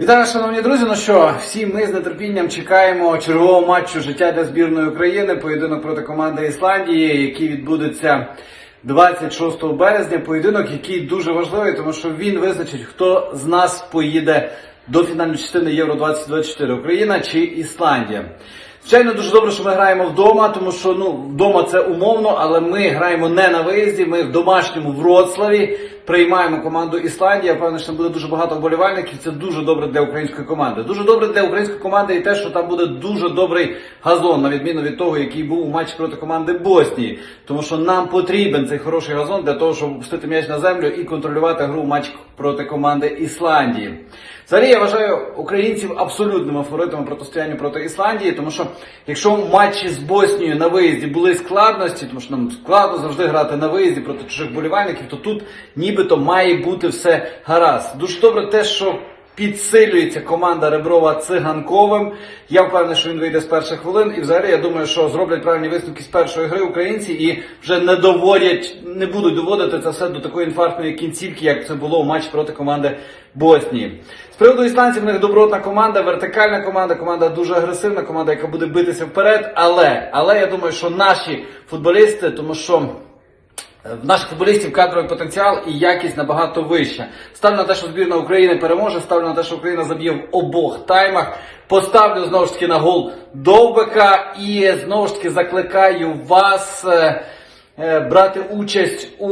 Вітаю, шановні друзі. Ну що, всі ми з нетерпінням чекаємо чергового матчу життя для збірної України, поєдинок проти команди Ісландії, який відбудеться 26 березня. Поєдинок, який дуже важливий, тому що він визначить, хто з нас поїде до фінальної частини Євро 2024 Україна чи Ісландія. Звичайно, дуже добре, що ми граємо вдома, тому що ну вдома це умовно, але ми граємо не на виїзді. Ми в домашньому Вроцлаві приймаємо команду Ісландія. Я Певно, що там буде дуже багато вболівальників. Це дуже добре для української команди. Дуже добре для української команди і те, що там буде дуже добрий газон, на відміну від того, який був у матчі проти команди Боснії. Тому що нам потрібен цей хороший газон для того, щоб пустити м'яч на землю і контролювати гру в матчі проти команди Ісландії. Взагалі я вважаю українців абсолютними фаворитами протистояння проти Ісландії, тому що якщо в матчі з Боснією на виїзді були складності, тому що нам складно завжди грати на виїзді проти чужих болівальників, то тут нібито має бути все гаразд. Дуже добре те, що підсилюється команда Реброва циганковим. Я впевнений, що він вийде з перших хвилин. І взагалі я думаю, що зроблять правильні висновки з першої гри українці і вже не доводять, не будуть доводити це все до такої інфарктної кінцівки, як це було у матчі проти команди Боснії. З приводу ісландців, в них добротна команда, вертикальна команда, команда дуже агресивна, команда, яка буде битися вперед. Але, але я думаю, що наші футболісти, тому що. В наших футболістів кадровий потенціал і якість набагато вища. Ставлю на те, що збірна України переможе. Ставлю на те, що Україна заб'є в обох таймах. Поставлю знову ж таки на гол Довбика і знову ж таки закликаю вас е, е, брати участь у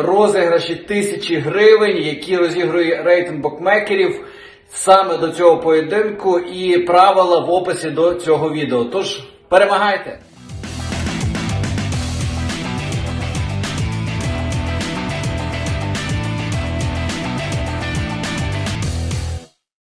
розіграші тисячі гривень, які розігрує рейтинг букмекерів саме до цього поєдинку. І правила в описі до цього відео. Тож перемагайте!